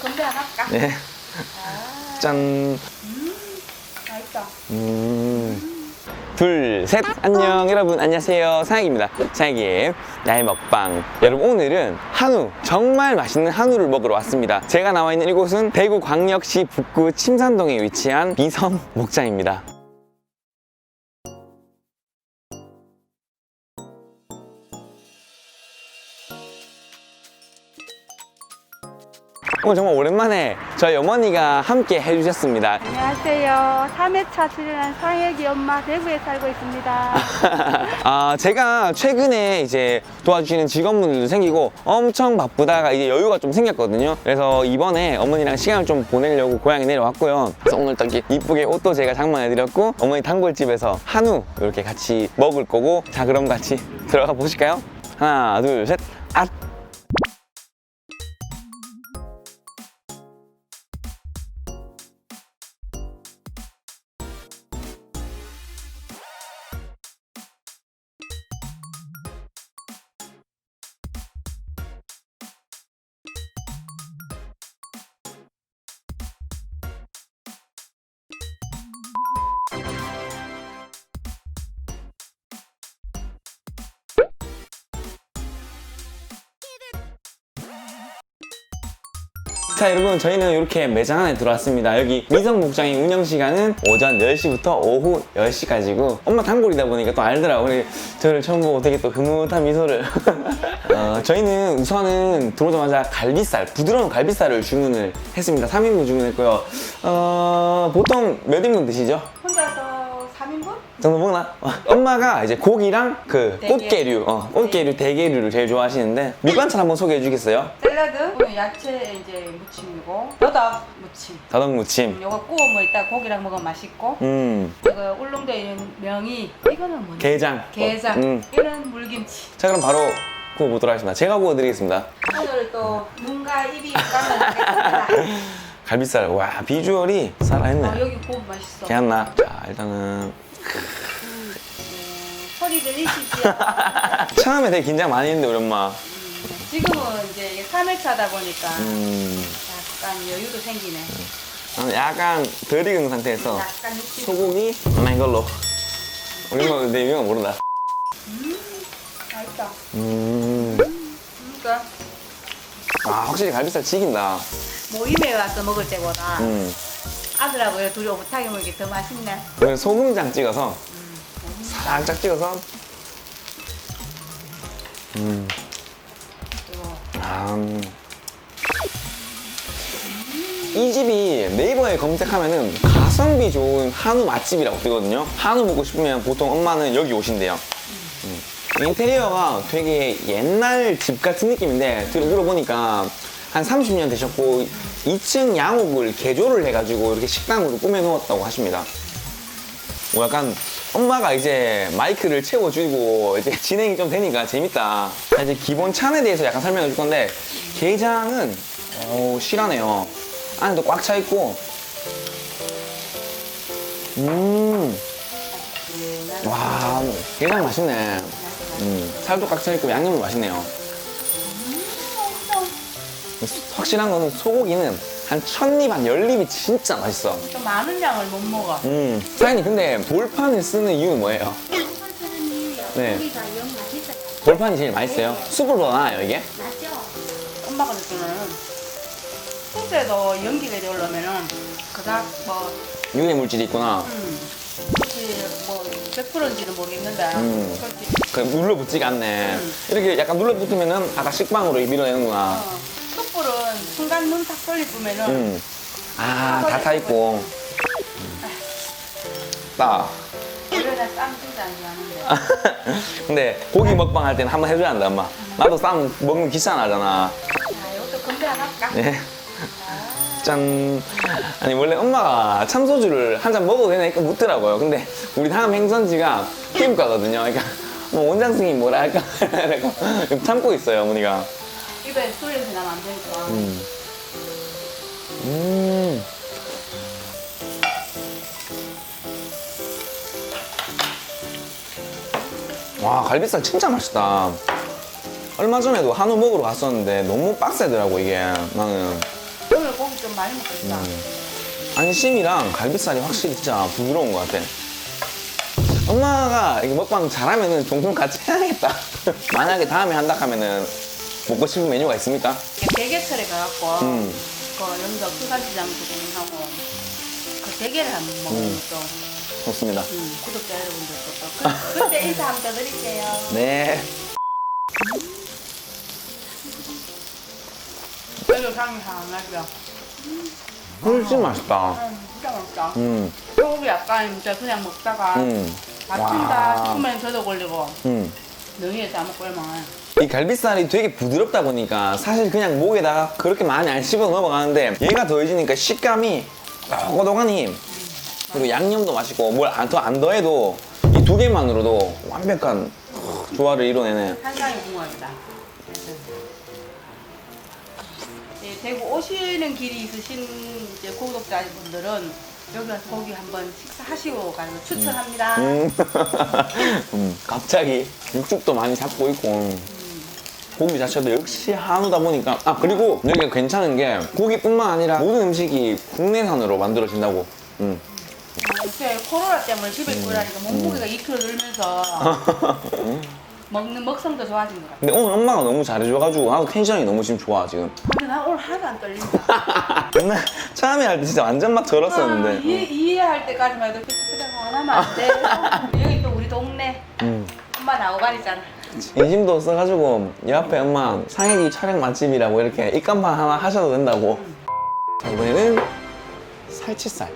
건배 하나 할까? 네. 아, 짠. 맛있다. 음. 둘, 셋. 안녕, 여러분. 안녕하세요. 사약입니다. 사약의 야외 먹방. 여러분, 오늘은 한우, 정말 맛있는 한우를 먹으러 왔습니다. 제가 나와 있는 이곳은 대구 광역시 북구 침산동에 위치한 미섬 목장입니다. 오늘 정말 오랜만에 저희 어머니가 함께 해주셨습니다. 안녕하세요. 3회차 출연한 상혁이 엄마 대구에 살고 있습니다. 아, 제가 최근에 이제 도와주시는 직원분들도 생기고 엄청 바쁘다가 이제 여유가 좀 생겼거든요. 그래서 이번에 어머니랑 시간을 좀 보내려고 고향에 내려왔고요. 그래서 오늘 딱 이쁘게 옷도 제가 장만해드렸고 어머니 단골집에서 한우 이렇게 같이 먹을 거고 자, 그럼 같이 들어가 보실까요? 하나, 둘, 셋, 앗! 자 여러분 저희는 이렇게 매장 안에 들어왔습니다. 여기 미성 목장의 운영 시간은 오전 10시부터 오후 10시까지고 엄마 단골이다 보니까 또 알더라고. 우리 저를 처음 보고 되게 또 흐뭇한 미소를. 어, 저희는 우선은 들어오자마자 갈비살 부드러운 갈비살을 주문을 했습니다. 3인분 주문했고요. 어, 보통 몇 인분 드시죠? 혼자서 3인분? 정도 먹나? 어, 엄마가 이제 고기랑 그 대게. 꽃게류 어, 꽃게류 대게류를 제일 좋아하시는데 밑반찬 한번 소개해 주겠어요? 샐러드, 오늘 야채 이제 무침이고 너덕 무침. 다덕 무침 요거 구워 먹을 때 고기랑 먹으면 맛있고 음 이거 울릉도에 있는 명이 이거는 뭐냐? 게장 게장. 어, 음. 이거는 물김치. 자 그럼 바로 구워보도록 하겠습니다 제가 구워드리겠습니다 오늘 또 눈과 입이 하겠습니다. 갈비살 와 비주얼이 살아있네 어, 여기 구우면 맛있어. 개안나 자 일단은 음, 소리 들리시죠? 처음에 되게 긴장 많이 했는데 우리 엄마. 지금은 이제 이게 3회차다 보니까 음. 약간 여유도 생기네. 나는 약간 덜 익은 상태에서 약간 육즙. 소고기 하나 이걸로. 우리 엄마 내 유명 모른다. 맛있다. 음. 그러니까. 아 확실히 갈비살 지긴다. 모임에 와서 먹을 때보다 음 이렇게 둘이 오붓하게 게더 맛있네. 그래서 소금장 찍어서 살짝 찍어서 음 아, 음. 이 집이 네이버에 검색하면은 가성비 좋은 한우 맛집이라고 뜨거든요. 한우 먹고 싶으면 보통 엄마는 여기 오신대요. 음. 인테리어가 되게 옛날 집 같은 느낌인데 들어 물어보니까 한 30년 되셨고 2층 양옥을 개조를 해가지고 이렇게 식당으로 꾸며놓았다고 하십니다. 뭐 약간 엄마가 이제 마이크를 채워주고 이제 진행이 좀 되니까 재밌다. 자, 이제 기본 찬에 대해서 약간 설명해 줄 건데 게장은 오, 실하네요. 안에도 꽉 차 있고 음, 와 게장 맛있네. 음, 살도 꽉 차 있고 양념도 맛있네요. 확실한 거는 소고기는 한천 입, 한열 입이 진짜 맛있어. 좀 많은 양을 못 먹어. 음, 사장님 근데 볼판을 쓰는 이유는 뭐예요? 네. 고기가 영 맛있어요. 볼판이 제일 맛있어요? 숯불보다 나아요 이게? 맞죠? 엄마가 느끼는 소스에도 연기가 되려면은 그닥 뭐 유해 물질이 있구나. 음, 뭐 100%인지는 모르겠는데 음. 그렇지. 그 눌러붙지가 않네. 음. 이렇게 약간 눌러붙으면은 아까 식빵으로 밀어내는구나. 어, 순간 눈 딱 돌리 보면은 음. 아, 다 타 있고. 딱. 원래는 쌈 진짜 안 좋아하는데 근데 고기 먹방 할 때는 한번 해줘야 한다, 엄마. 나도 쌈 먹는 거 귀찮아하잖아. 자 이것도 건배 하나 할까? 네. 짠. 아니, 원래 엄마가 참소주를 한 잔 먹어도 되나 이렇게 묻더라고요. 근데 우리 다음 행선지가 피부과거든요. 그러니까 뭐 원장 님 뭐라 할까? 참고 있어요, 어머니가. 입에 술 냄새 나면 안 되니까 음. 음. 와, 갈비살 진짜 맛있다. 얼마 전에도 한우 먹으러 갔었는데 너무 빡세더라고, 이게. 나는. 오늘 많이 먹겠다. 안심이랑 갈비살이 확실히 진짜 부드러운 것 같아. 엄마가 이게 먹방 잘하면은 종종 같이 해야겠다. 만약에 다음에 한다 하면은 먹고 싶은 메뉴가 있습니까? 대게철에 가갖고 음. 그 여기서 풀간시장 구경하고 그 대게를 한번 먹는 음. 것도 좋습니다. 음, 구독자 여러분들도 또 그- 그때 인사 한번 더 드릴게요. 네. 여기 향이 향하죠. 훨씬 맛있다. 음, 진짜 맛있다. 음, 소고기 약간 진짜 그냥 먹다가 음, 아픈다 와. 싶으면 저도 걸리고 음. 능이에 싸먹고 이러면 이 갈비살이 되게 부드럽다 보니까 사실 그냥 목에다가 그렇게 많이 안 씹어 넘어가는데 얘가 더해지니까 식감이 고고동하니 그리고 양념도 맛있고 뭘더안 더해도 이 두 개만으로도 완벽한 조화를 이뤄내는 한상이 궁합이다. 예, 대구 오시는 길이 있으신 이제 구독자분들은 여기 와서 고기 한번 식사하시고 가는 거 추천합니다. 음. 음, 갑자기 육즙도 많이 잡고 있고 고기 자체도 역시 한우다 보니까 아 그리고 여기가 괜찮은 게 고기뿐만 아니라 모든 음식이 국내산으로 만들어진다고 음. 요새 코로나 때문에 집에 있고 이러니까 몸무게가 2kg 늘면서 먹는 먹성도 좋아진 것 같아. 근데 오늘 엄마가 너무 잘해줘가지고 나도 텐션이 너무 지금 좋아 지금 근데 나 오늘 하나도 안 떨린다. 맨날 처음에 할 때 진짜 완전 막 아, 절었었는데 이해, 이해할 때까지만 해도 그냥 안 하면 안 돼. 여기 또 우리 동네 음. 엄마 나오가리잖아. 인심도 없어가지고 옆에 엄마 상해기 촬영 맛집이라고 이렇게 입간판 하나 하셔도 된다고 자 이번에는 살치살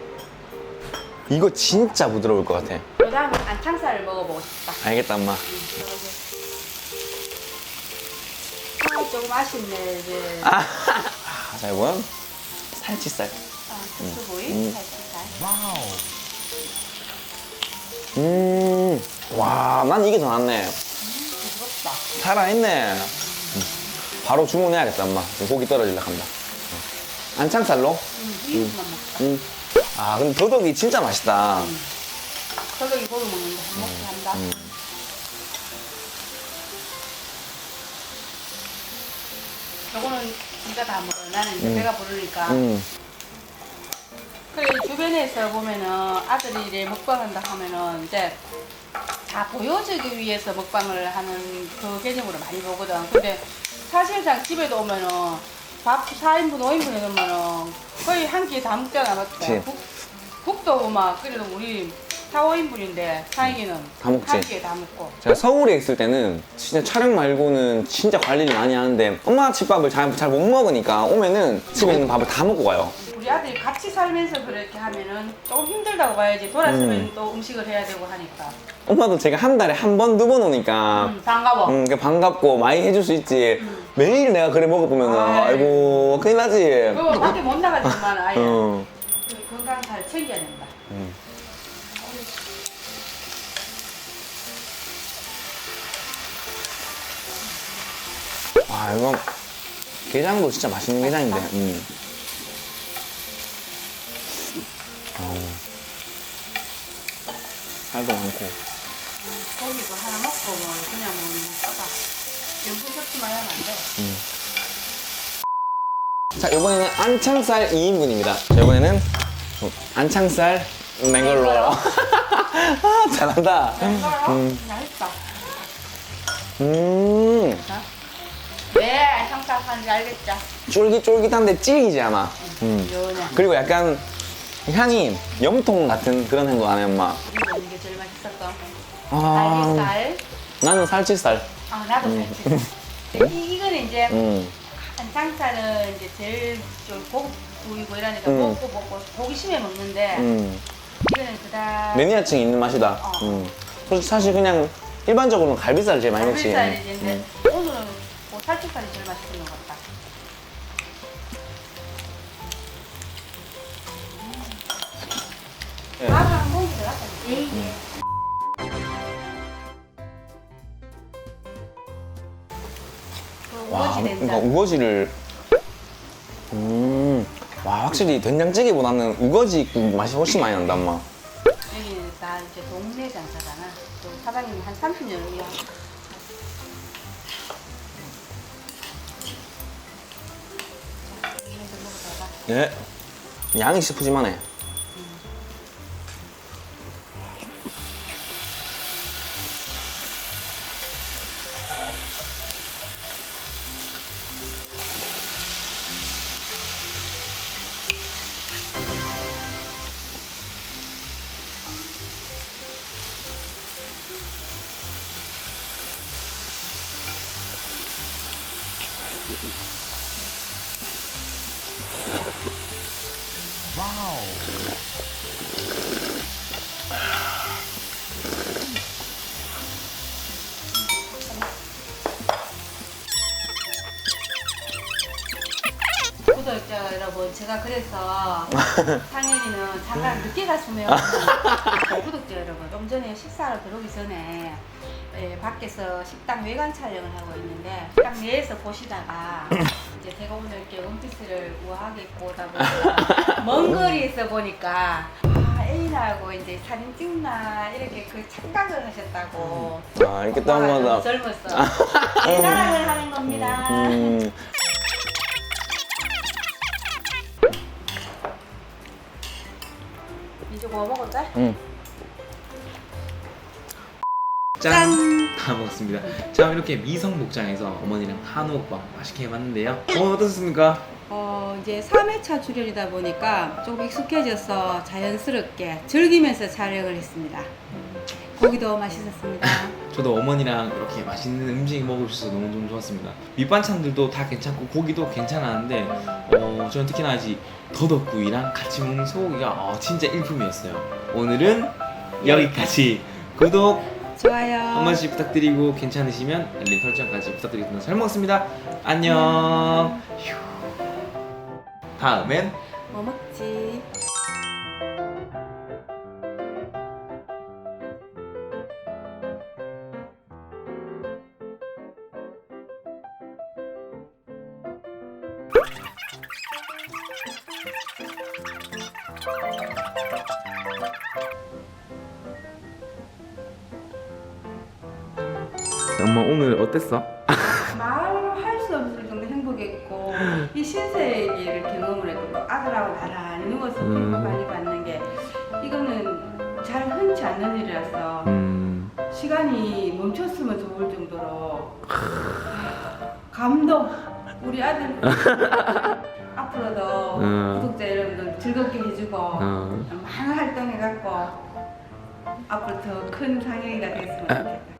이거 진짜 부드러울 것 같아 그 다음에 안창살을 먹어보고 싶다. 알겠다 엄마 아, 조금 아쉽네, 이제. 아, 자 이건 살치살 아, 특수부위, 음. 살치살. 음, 음와 난 이게 더 낫네. 살아있네 음. 바로 주문해야겠다 엄마 지금 고기 떨어질라 어. 안창살로 먹자. 음. 아 근데 더덕이 진짜 맛있다 저기 고기 먹는데 한 먹기 한다. 음. 요거는 진짜 다 먹어요. 나는 이제 음. 배가 부르니까. 음. 그래, 주변에서 보면은 아들이 이제 먹방한다 하면은 이제 다 보여주기 위해서 먹방을 하는 그 개념으로 많이 보거든. 근데 사실상 집에도 오면은 밥 4인분, 5인분 해놓으면은 거의 한 끼에 다 먹잖아, 맞지? 그치. 국, 국도 막 끓여도 우리 4, 5인분인데 사이기는 다 먹지. 한 끼에 다 먹고. 제가 서울에 있을 때는 진짜 촬영 말고는 진짜 관리를 많이 하는데 엄마 집밥을 잘잘못 먹으니까 오면은 집에 있는 밥을 다 먹고 가요. 우리 아들이 같이 살면서 그렇게 하면은 조금 힘들다고 봐야지 돌아서면 음. 또 음식을 해야 되고 하니까 엄마도 제가 한 달에 한 번, 두 번 오니까 음, 반가워 음, 반갑고 많이 해줄 수 있지. 매일 내가 그래 먹어보면은 아이. 아이고 큰일 나지. 그거 밖에 못 나가지만 아예 어. 건강 잘 챙겨야 된다 음. 아 이거 게장도 진짜 맛있는 게장인데. 음. 살도 많고. 고기도 하나 먹고 뭐 그냥 뭐 아까 연분 섭취만 하면 안돼 자, 이번에는 안창살 2인분입니다. 자, 이번에는 안창살 맹걸로. 아, 잘한다. 음. 맛있다 음, 왜 상상하는지 알겠죠? 쫄깃쫄깃한데 질기지 않아. 음. 연해 그리고 약간 향이 염통 같은 그런 안 해, 엄마. 이거 이게 제일 맛있었어 아, 알겠살 나는 살치살. 아 나도 살치 이, 이거는 이제 음, 안창살은 이제 제일 좀 고급 부위고 이러니까 음. 먹고 먹고 호기심에 먹는데 음. 이거는 그다음 매니아층이 있는 맛이다. 어. 음. 솔직히 사실 그냥 일반적으로는 갈비살 제일 많이 먹지. 갈비살이지 음. 근데 오늘은 뭐 살치살이 제일 맛있는 것 같다 네. 밥을 한 공기 들어갔다 예, 예. 그 와, 우거지 그러니까 된장 우거지를. 음, 와, 확실히 된장찌개보다는 우거지 국 맛이 훨씬 많이 난다, 엄마. 여기는 다 이제 동네 장사잖아 또 사장님 한 30년을 이어 이거 먹어봐봐 네. 양이 진짜 푸짐하네. 제가 그래서 상현이는 잠깐 늦게 갔으면 구독자 여러분, 좀 전에 식사를 들어오기 전에 예, 밖에서 식당 외관 촬영을 하고 있는데 식당 내에서 보시다가 이제 제가 오늘 이렇게 원피스를 우아하게 입고 오다 보니까 먼 거리에서 보니까 아, 애인하고 이제 사진 찍나 이렇게 그 착각을 하셨다고. 아, 이렇게 또 오빠가 너무 더. 젊었어. 내 사랑을 하는 겁니다. 음, 이제 뭐 돼? 음. 짠! 다 먹었습니다. 자 이렇게 미성 목장에서 어머니랑 한우 먹방 맛있게 해봤는데요. 어 어떠셨습니까? 어, 이제 3회차 출연이다 보니까 조금 익숙해져서 자연스럽게 즐기면서 촬영을 했습니다. 고기도 맛있었습니다. 저도 어머니랑 이렇게 맛있는 음식 먹을 수 있어서 너무 너무 좋았습니다. 밑반찬들도 다 괜찮고 고기도 괜찮았는데 어 저는 특히나 아직 더덕구이랑 같이 먹는 소고기가 어, 진짜 일품이었어요. 오늘은 여기까지 구독 좋아요. 한 번씩 부탁드리고 괜찮으시면 알림 설정까지 부탁드리겠습니다. 잘 먹었습니다. 안녕. 휴. 다음엔 뭐 먹지? 엄마 오늘 어땠어? 말할 수 없을 정도 행복했고 이 신세계를 경험을 했고 또 아들하고 나란히 누워서 음. 많이 받는 게 이거는 잘 흔치 않는 일이라서 음. 시간이 멈췄으면 좋을 정도로 감동 우리 아들 앞으로도 음. 구독자 여러분들 즐겁게 해주고 어. 많은 활동해갖고 앞으로 더 큰 상영이가 됐으면 좋겠다